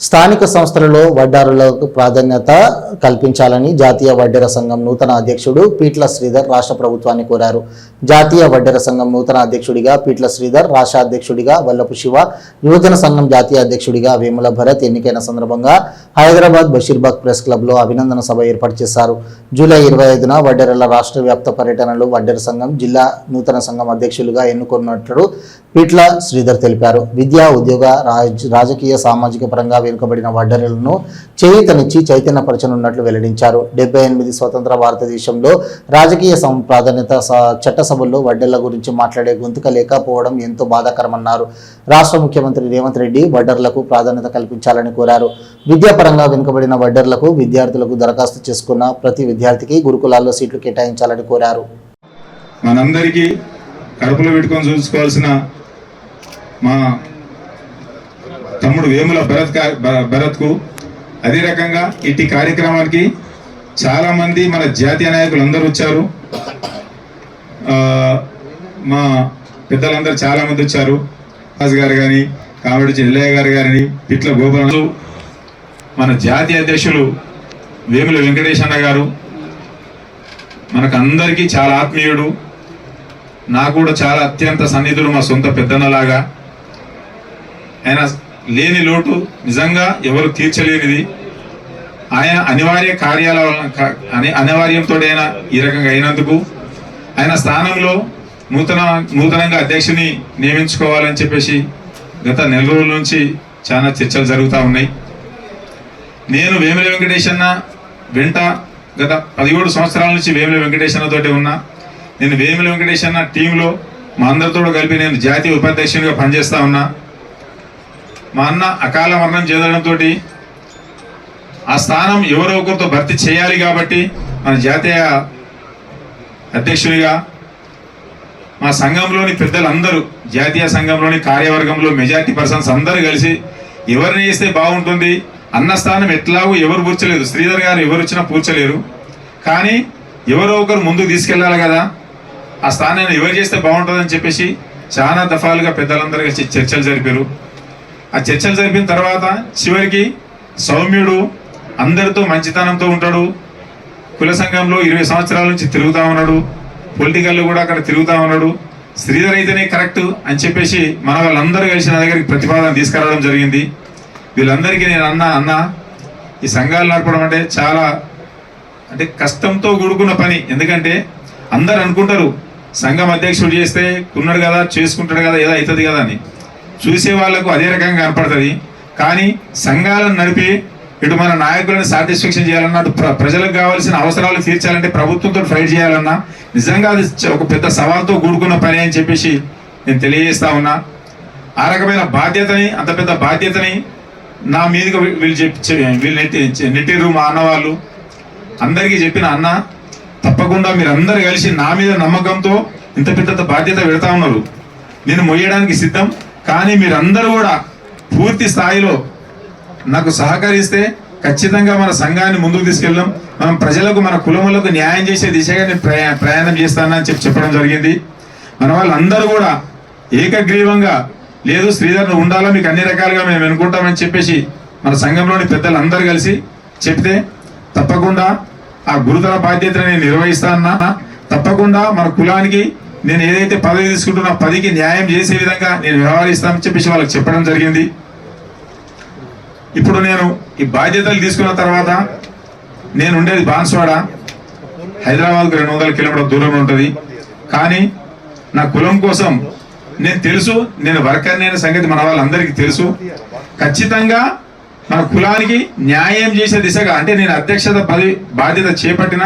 స్థానిక సంస్థలలో వడ్డారులకు ప్రాధాన్యత కల్పించాలని జాతీయ వడ్డెర సంఘం నూతన అధ్యక్షుడు పీట్ల శ్రీధర్ రాష్ట్ర ప్రభుత్వాన్ని కోరారు. జాతీయ వడ్డెర సంఘం నూతన అధ్యక్షుడిగా పీట్ల శ్రీధర్ రాష్ట్ర అధ్యక్షుడిగా వల్లపు శివ యువజన సంఘం జాతీయ అధ్యక్షుడిగా వేముల భరత్ ఎన్నికైన సందర్భంగా హైదరాబాద్ బషీర్బాగ్ ప్రెస్ క్లబ్లో అభినందన సభ ఏర్పాటు చేశారు. జూలై ఇరవై ఐదున వడ్డెరల రాష్ట్ర వ్యాప్త పర్యటనలు వడ్డెర సంఘం జిల్లా నూతన సంఘం అధ్యక్షులుగా ఎన్నుకున్నట్లు పీట్ల శ్రీధర్ తెలిపారు. విద్య ఉద్యోగ రాజకీయ సామాజిక పరంగా వెనుకబడిన వడ్డెరలను చేయితనిచ్చి చైతన్యపరచనున్నట్లు వెల్లడించారు. డెబ్బై ఎనిమిది స్వతంత్ర భారతదేశంలో రాజకీయ ప్రాధాన్యత చట్టసభల్లో వడ్డర్ల గురించి మాట్లాడే గొంతుక లేకపోవడం ఎంతో బాధాకరమన్నారు. రాష్ట్ర ముఖ్యమంత్రి రేవంత్ రెడ్డి వడ్డర్లకు ప్రాధాన్యత కల్పించాలని కోరారు. విద్యాపరంగా వెనుకబడిన వడ్డర్లకు విద్యార్థులకు దరఖాస్తు చేసుకున్న ప్రతి విద్యార్థికి గురుకులాల్లో సీట్లు కేటాయించాలని కోరారు. మనందరికీ కడుపులో పెట్టుకొని చూసుకోవాల్సిన మా తమ్ముడు వేముల భరత్ కా- భరత్కు అదే రకంగా ఇట్టి కార్యక్రమానికి చాలా మంది మన జాతీయ నాయకులు అందరూ వచ్చారు. మా పెద్దలందరూ చాలా మంది వచ్చారు. రాజు గారు కానీ కామెడి చెల్లయ్య గారు కానీ పిట్ల గోపాలు మన జాతీయ అధ్యక్షులు వేముల వెంకటేశన్న గారు మనకు అందరికీ చాలా ఆత్మీయుడు నాకు కూడా చాలా అత్యంత సన్నిధులు మా సొంత పెద్దన్నలాగా. ఆయన లేని లోటు నిజంగా ఎవరు తీర్చలేనిది. ఆయన అనివార్య కార్యాల వలన అని అనివార్యంతో ఆయన ఈ రకంగా అయినందుకు ఆయన స్థానంలో నూతన నూతనంగా అధ్యక్షుని నియమించుకోవాలని చెప్పేసి గత నెల రోజుల నుంచి చాలా చర్చలు జరుగుతూ ఉన్నాయి. నేను వేముల వెంకటేశన్న వెంట గత పదిహేడు సంవత్సరాల నుంచి వేముల వెంకటేశన్న తోటి ఉన్నా. నేను వేముల వెంకటేశన్న టీంలో మా అందరితో కలిపి నేను జాతీయ ఉపాధ్యక్షునిగా పనిచేస్తూ ఉన్నా. మా అన్న అకాల మరణం చెందడంతో ఆ స్థానం ఎవరో ఒకరితో భర్తీ చేయాలి కాబట్టి మన జాతీయ అధ్యక్షునిగా మా సంఘంలోని పెద్దలందరూ జాతీయ సంఘంలోని కార్యవర్గంలో మెజార్టీ పర్సన్స్ అందరూ కలిసి ఎవరిని చేస్తే బాగుంటుంది అన్న స్థానం ఎట్లాగూ ఎవరు పూర్చలేదు శ్రీధర్ గారు ఎవరు వచ్చినా పూర్చలేరు కానీ ఎవరో ఒకరు ముందుకు తీసుకెళ్ళాలి కదా ఆ స్థానాన్ని ఎవరు చేస్తే బాగుంటుందని చెప్పేసి చాలా దఫాలుగా పెద్దలందరూ కలిసి చర్చలు జరిపారు. ఆ చర్చలు జరిపిన తర్వాత చివరికి సౌమ్యుడు అందరితో మంచితనంతో ఉంటాడు. కుల సంఘంలో ఇరవై సంవత్సరాల నుంచి తిరుగుతూ ఉన్నాడు. పొలిటికల్లో కూడా అక్కడ తిరుగుతూ ఉన్నాడు. శ్రీధర్ అయితేనే కరెక్ట్ అని చెప్పేసి మన వాళ్ళందరూ కలిసి నా దగ్గరికి ప్రతిపాదన తీసుకురావడం జరిగింది. వీళ్ళందరికీ నేను అన్న అన్న ఈ సంఘాలు నడపడం అంటే చాలా అంటే కష్టంతో కూడుకున్న పని. ఎందుకంటే అందరు అనుకుంటారు సంఘం అధ్యక్షుడు చేస్తే ఉన్నాడు కదా చేసుకుంటాడు కదా ఏదో అవుతుంది కదా అని. చూసే వాళ్ళకు అదే రకంగా కనపడుతుంది. కానీ సంఘాలను నడిపి ఇటు మన నాయకులను సాటిస్ఫాక్షన్ చేయాలన్నా అటు ప్ర- ప్రజలకు కావాల్సిన అవసరాలు తీర్చాలంటే ప్రభుత్వంతో ఫైట్ చేయాలన్నా నిజంగా అది ఒక పెద్ద సవాల్తో కూడుకున్న పని అని చెప్పేసి నేను తెలియజేస్తా ఉన్నా. ఆ రకమైన బాధ్యతని అంత పెద్ద బాధ్యతని నా మీదుగా వీళ్ళు చెప్పి వీళ్ళు నెట్టి నెట్టిర్రు మా అన్నవాళ్ళు అందరికీ చెప్పిన అన్న తప్పకుండా మీరందరూ కలిసి నా మీద నమ్మకంతో ఇంత పెద్ద బాధ్యత పెడతా ఉన్నారు. నేను మొయ్యడానికి సిద్ధం. కానీ మీరందరూ కూడా పూర్తి స్థాయిలో నాకు సహకరిస్తే ఖచ్చితంగా మన సంఘాన్ని ముందుకు తీసుకెళ్ళాం. మనం ప్రజలకు మన కులములకు న్యాయం చేసే దిశగా నేను ప్రయా ప్రయాణం చేస్తానని చెప్పి చెప్పడం జరిగింది. మన వాళ్ళందరూ కూడా ఏకగ్రీవంగా లేదు శ్రీధర్ నువ్వు ఉండాలా మీకు అన్ని రకాలుగా మేము అనుకుంటామని చెప్పేసి మన సంఘంలోని పెద్దలు అందరూ కలిసి చెప్తే తప్పకుండా ఆ గురుతర బాధ్యతని నేను నిర్వహిస్తానన్నా. తప్పకుండా మన కులానికి నేను ఏదైతే పదవి తీసుకుంటున్నా పదికి న్యాయం చేసే విధంగా నేను వ్యవహరిస్తానని చెప్పేసి వాళ్ళకి చెప్పడం జరిగింది. ఇప్పుడు నేను ఈ బాధ్యతలు తీసుకున్న తర్వాత నేను ఉండేది బాన్స్వాడ. హైదరాబాద్కు రెండు వందల కిలోమీటర్ల దూరంలో ఉంటుంది. కానీ నా కులం కోసం నేను తెలుసు నేను వర్కర్ నేను సంగతి మన వాళ్ళందరికీ తెలుసు. ఖచ్చితంగా మన కులానికి న్యాయం చేసే దిశగా అంటే నేను అధ్యక్షత పదవి బాధ్యత చేపట్టిన